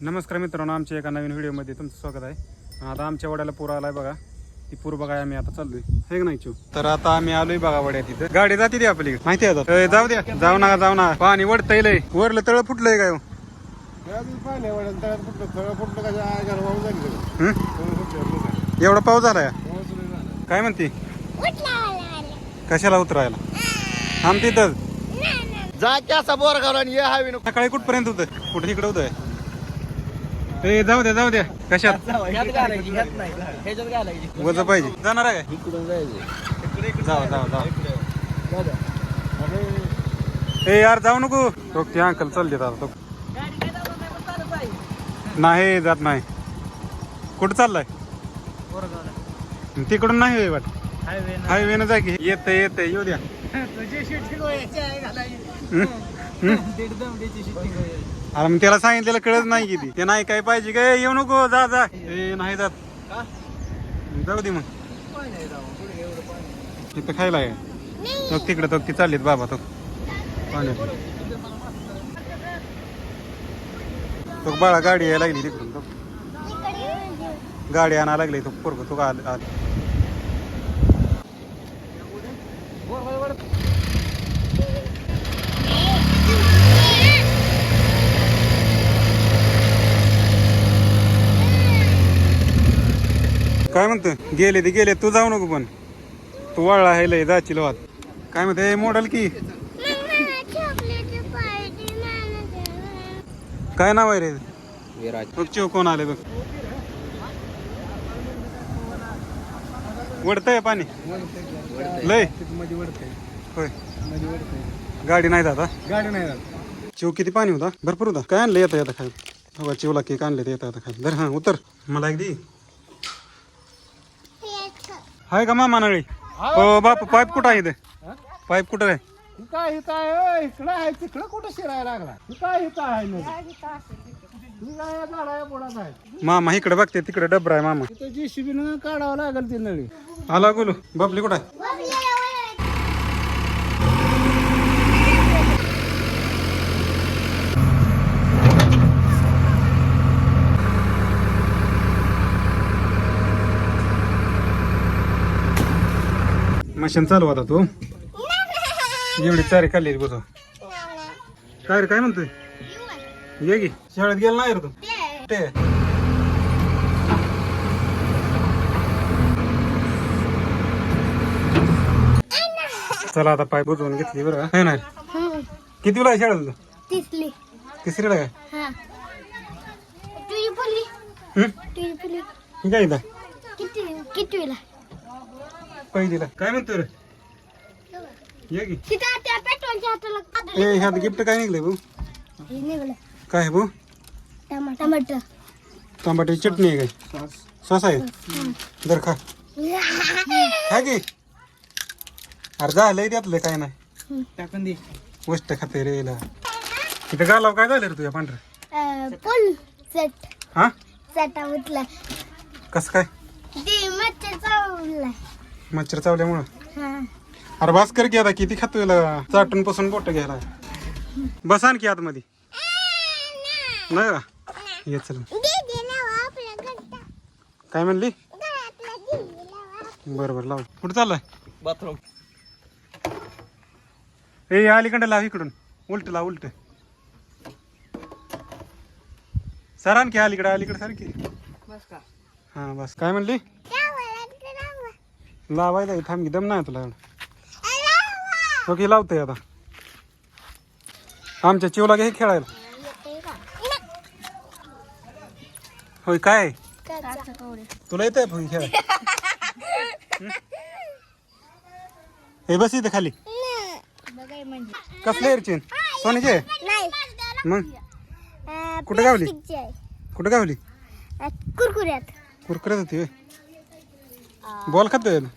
नमस्कार मित्रांनो आमच्या एका नवीन व्हिडिओमध्ये तुमचं स्वागत आहे. आता आमच्या वड्याला पूर आलाय बघा. ती पूर बघाय आम्ही आता चाललोय. हे का नाही चिव? तर आता आम्ही आलोय बघा वड्या तिथं. गाडी जाते ती आपली माहिती आहे आता? जाऊ द्या. जाऊ नका जाऊ नका. पाणी वडतय लय. वरलं तळ फुटलंय काय हो? हं? एवढा पाऊस झाला. काय म्हणते? कशाला उतरायला? थांब तिथं जा बोर घालून आणि ये हवी सकाळी कुठपर्यंत होतं? कुठे इकडे होतंय ए जाऊ द्या जाऊ द्या कशात? वज पाहिजे. जाणार आहे जावा जावा जावा ए यार जाऊ नको. तो ते अंकल चालले आता तो नाही. जात नाही. कुठं चाललाय? तिकडून नाही वाट हायवे न जा की. येत येत येऊ द्या. हं? हं? अरे मग त्याला सांगितलेलं कळत नाही किती. ते नाही काय पाहिजे काय येऊ नको जा जा. ए नाही जात. जाऊ दे मग. तिथं खायला आहे. तो तिकडे तो ती चाललीत बाबा तो. पाण्यात तो बाळा गाडी यायला लागली तिकडून तो. गाडी आणायला लागली तो पोरग तो आल आल काय म्हणतो गेले ते गेले तू जाऊ नको पण. तू वळला आहे लय जाची वाद काय म्हणते मॉडल की. काय नाव आहे रे? विराज. बघ चिव कोण आले बघ. वडतंय पाणी. लय. होय. गाडी नाही जात? गाडी नाही जात. चिव किती पाणी होता? भरपूर होता. काय आणलं येता येता खाय हो चिवला केक आणले ते येता येता खाय धर हा उतर. मला एक दी. हाय का मामा नळी हो बाप पाईप कुठं आहे ते पाईप कुठं आहे? तू काय हित आहे? इकडं आहे तिकडं कुठं शिरायला लागला? तू काय हित आहे आहे. मामा इकडे बघते तिकडे डबरा आहे मामा. तिथं जी शिबीनं काढावं लागेल ती नळी. आला गोलू बापली कुठं आहे? मशीन चालू आता तू? एवढी चारी खाल्ली बस काय रे काय म्हणतोय? ये की शाळेत गेला नाही रे तू? ते. चला आता पाय बुजवून घेतली बरं का? है ना किती वेळा आहे शाळेत तुझं? तिसली तिसरीला काय? हा. हं? ही काय किती कितवीला? पहिलीला. काय म्हणतोय रे? ये की. ए ह्यात गिफ्ट काय निघलंय भाऊ? हे निघालं. काय आहे भाऊ? टमाटर. टमाट्याची चटणी आहे काय? सॉस. आहे? दर खा. खा की. अरे झालंय त्यातलं काय नाही. टाकून दे. गोष्ट खाते रे तिथं गालाव काय झालं रे तुझ्या पांढरं? फुल सेट हा? सेटा कसं काय? मच्छर चावला. मच्छर चावल्यामुळं? हा. अरे बास कर की आता किती खातो याला? चाटून पासून बोट घ्यायला. बसा की आतमध्ये. नाही का? ये चल. काय म्हणली? बरं बरं लाव. कुठं चाललाय? बाथरूम. ए अलीकडे लाव इकडून. उलट लाव उलट. सर आणखी अलीकडे अलीकडे सर की? हा बस. काय म्हणली? लावायला थांब की दम नाही तुला एवढं. ओके हो लावतोय आता. आमच्या चिवला घे खेळायला. होय काय? तुला येत आहे खेळ? हे बस इथे खाली. कसले एअरचेन सोनीचे मग? कुठं गावली? कुठं गावली? कुरकुऱ्यात. कुरकुऱ्यात होती होय. बॉल खातोय नाही.